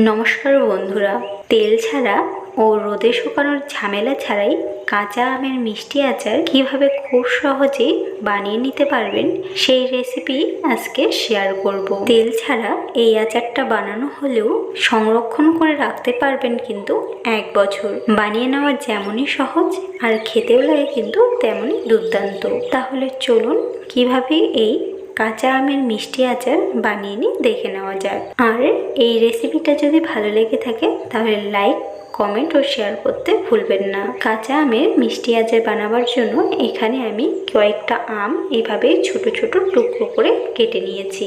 নমস্কার বন্ধুরা, তেল ছাড়া ও রোদে শুকানোর ঝামেলা ছাড়াই কাঁচা আমের মিষ্টি আচার কীভাবে খুব সহজেই বানিয়ে নিতে পারবেন সেই রেসিপি আজকে শেয়ার করব। তেল ছাড়া এই আচারটা বানানো হলেও সংরক্ষণ করে রাখতে পারবেন কিন্তু এক বছর। বানিয়ে নেওয়া যেমনই সহজ আর খেতেও লাগে কিন্তু তেমনই দুর্দান্ত। তাহলে চলুন কীভাবে এই কাঁচা আমের মিষ্টি আচার বানিয়ে নিয়ে দেখে নেওয়া যাক। আর এই রেসিপিটা যদি ভালো লেগে থাকে, তাহলে লাইক কমেন্ট ও শেয়ার করতে ভুলবেন না। কাঁচা আমের মিষ্টি আচার বানাবার জন্য এখানে আমি কয়েকটা আম এভাবে ছোট ছোট টুকরো করে কেটে নিয়েছি।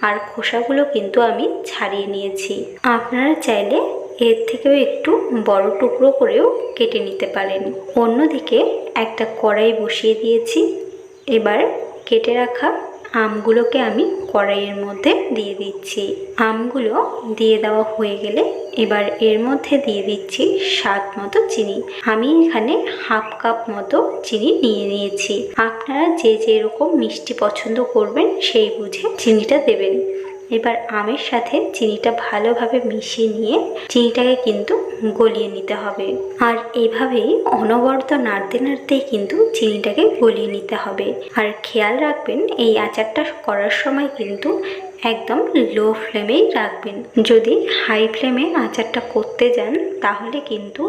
আর খোসাগুলো কিন্তু আমি ছাড়িয়ে নিয়েছি। আপনারা চাইলে এর থেকেও একটু বড় টুকরো করেও কেটে নিতে পারেন। অন্যদিকে একটা কড়াই বসিয়ে দিয়েছি। এবার কেটে রাখা আমগুলোকে আমি কড়াইয়ের মধ্যে দিয়ে দিচ্ছি। আমগুলো দিয়ে দেওয়া হয়ে গেলে এবার এর মধ্যে দিয়ে দিচ্ছি স্বাদ মতো চিনি। আমি এখানে হাফ কাপ মতো চিনি নিয়ে নিয়েছি। আপনারা যে যেরকম মিষ্টি পছন্দ করবেন সেই বুঝে চিনিটা দেবেন। এবার আমের সাথে চিনিটা ভালোভাবে মিশিয়ে নিয়ে চিনিটাকে কিন্তু গলিয়ে নিতে হবে। আর এভাবেই অনবরত নাড়তে নাড়তেই কিন্তু চিনিটাকে গলিয়ে নিতে হবে। আর খেয়াল রাখবেন, এই আচারটা করার সময় কিন্তু একদম লো ফ্লেমেই রাখবেন। যদি হাই ফ্লেমে আচারটা করতে যান, তাহলে কিন্তু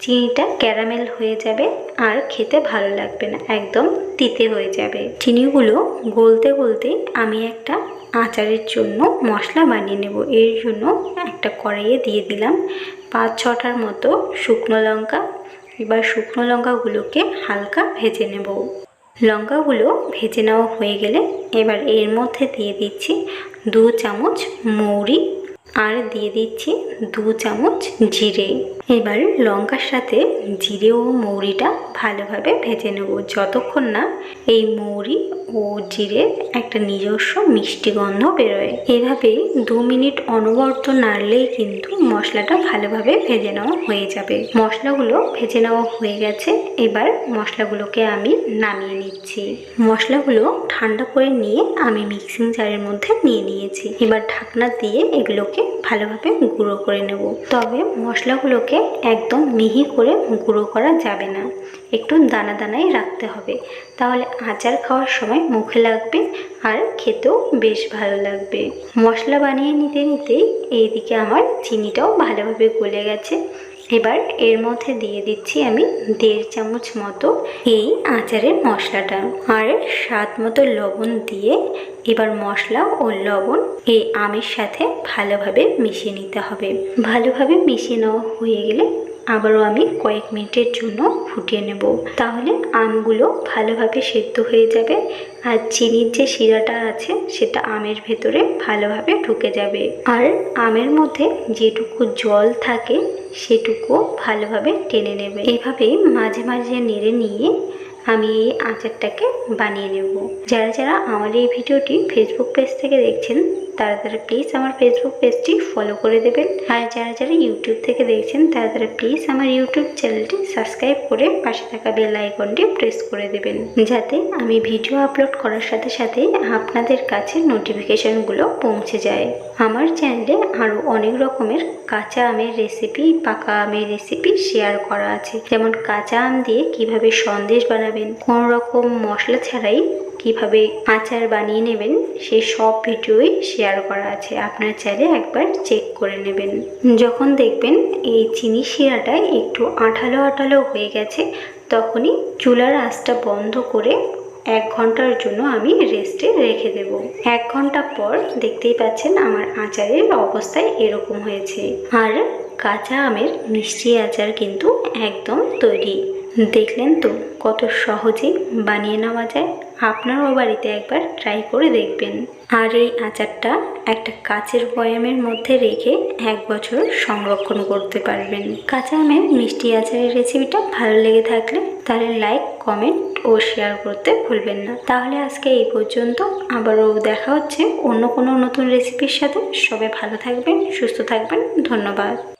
চিনিটা ক্যারামেল হয়ে যাবে আর খেতে ভালো লাগবে না, একদম তিতে হয়ে যাবে। চিনিগুলো গলতে গলতে আমি একটা আচারের জন্য মশলা বানিয়ে নেব। এর জন্য একটা কড়াইয়ে দিয়ে দিলাম পাঁচ ছটার মতো শুকনো লঙ্কা। এবার শুকনো লঙ্কাগুলোকে হালকা ভেজে নেব। লঙ্কাগুলো ভেজে নেওয়া হয়ে গেলে এবার এর মধ্যে দিয়ে দিচ্ছি দু চামচ মৌরি আর দিয়ে দিচ্ছি দু চামচ জিরে। এবার লঙ্কার সাথে জিরে ও মৌরিটা ভালোভাবে ভেজে নেব। যতক্ষণ না এই মৌরি ও জিরের একটা নিজস্ব মিষ্টি গন্ধ বেরোয়। এভাবে দু মিনিট অনবরত নাড়লেই কিন্তু মশলাটা ভালোভাবে ভেজে নেওয়া হয়ে যাবে। মশলাগুলো ভেজে নেওয়া হয়ে গেছে, এবার মশলাগুলোকে আমি নামিয়ে নিচ্ছি। মশলাগুলো ঠান্ডা করে নিয়ে আমি মিক্সিং জারের মধ্যে নিয়ে নিয়েছি। এবার ঢাকনা দিয়ে এগুলোকে ভালোভাবে গুঁড়ো করে নেব। তবে মশলাগুলোকে একদম মিহি করে গুঁড়ো করা যাবে না। একটু দানা দানাই রাখতে হবে। তাহলে আচার খাওয়ার সময় মুখে লাগবে আর খেতেও বেশ ভালো লাগবে। মশলা বানিয়ে নিতে নিতেই এইদিকে আমার চিনিটাও ভালোভাবে গলে গেছে। এবার এর মধ্যে দিয়ে দিচ্ছি আমি দেড় চামচ মতো এই আচারের মশলাটা। আর স্বাদ মতো লবণ দিয়ে এবার মশলা ও লবণ এই আমের সাথে ভালোভাবে মিশিয়ে নিতে হবে। ভালোভাবে মিশিয়ে নেওয়া হয়ে গেলে আবারও আমি কয়েক মিনিটের জন্য ফুটিয়ে নেব। তাহলে আমগুলো ভালোভাবে সেদ্ধ হয়ে যাবে আর চিনির যে শিরাটা আছে সেটা আমের ভেতরে ভালোভাবে ঢুকে যাবে। আর আমের মধ্যে যেটুকু জল থাকে সেটুকু ভালোভাবে টেনে নেবে। এভাবেই মাঝে মাঝে নেড়ে নিয়ে আমি এই আচারটাকে বানিয়ে নেব। যারা যারা আমার এই ভিডিওটি ফেসবুক পেজ থেকে দেখছেন, তারা তারা প্লিজ আমার ফেসবুক পেজটি ফলো করে দেবেন। আর যারা যারা ইউটিউব থেকে দেখছেন, তারা তারা প্লিজ আমার ইউটিউব চ্যানেলটি সাবস্ক্রাইব করে পাশে থাকা বেল আইকনটি প্রেস করে দেবেন। যাতে আমি ভিডিও আপলোড করার সাথে সাথে আপনাদের কাছে নোটিফিকেশনগুলো পৌঁছে যায়। আমার চ্যানেলে আরও অনেক রকমের কাঁচা আমের রেসিপি পাকা আমের রেসিপি শেয়ার করা আছে। যেমন কাঁচা আম দিয়ে কীভাবে সন্দেশ বানাবেন কোনো রকম মশলা ছাড়াই কীভাবে আচার বানিয়ে নেবেন, সেই সব ভিডিওই শেয়ার করা আছে। আপনার চাইলে একবার চেক করে নেবেন। যখন দেখবেন এই চিনি শিরাটা একটু আঠালো আঠালো হয়ে গেছে, তখনই চুলার আঁচটা বন্ধ করে এক ঘণ্টার জন্য আমি রেস্টে রেখে দেব। এক ঘণ্টা পর দেখতেই পাচ্ছেন আমার আচারের অবস্থায় এরকম হয়েছে। আর কাঁচা আমের মিষ্টি আচার কিন্তু একদম তৈরি। দেখলেন তো কত সহজেই বানিয়ে নেওয়া যায়? আপনারাও বাড়িতে একবার ট্রাই করে দেখবেন। আর এই আচারটা একটা কাচের বয়ামের মধ্যে রেখে এক বছর সংরক্ষণ করতে পারবেন। কাঁচা আমের মিষ্টি আচারের রেসিপিটা ভালো লেগে থাকলে তাহলে লাইক কমেন্ট ও শেয়ার করতে ভুলবেন না। তাহলে আজকে এই পর্যন্ত। আবারও দেখা হচ্ছে অন্য কোনো নতুন রেসিপির সাথে। সবাই ভালো থাকবেন, সুস্থ থাকবেন। ধন্যবাদ।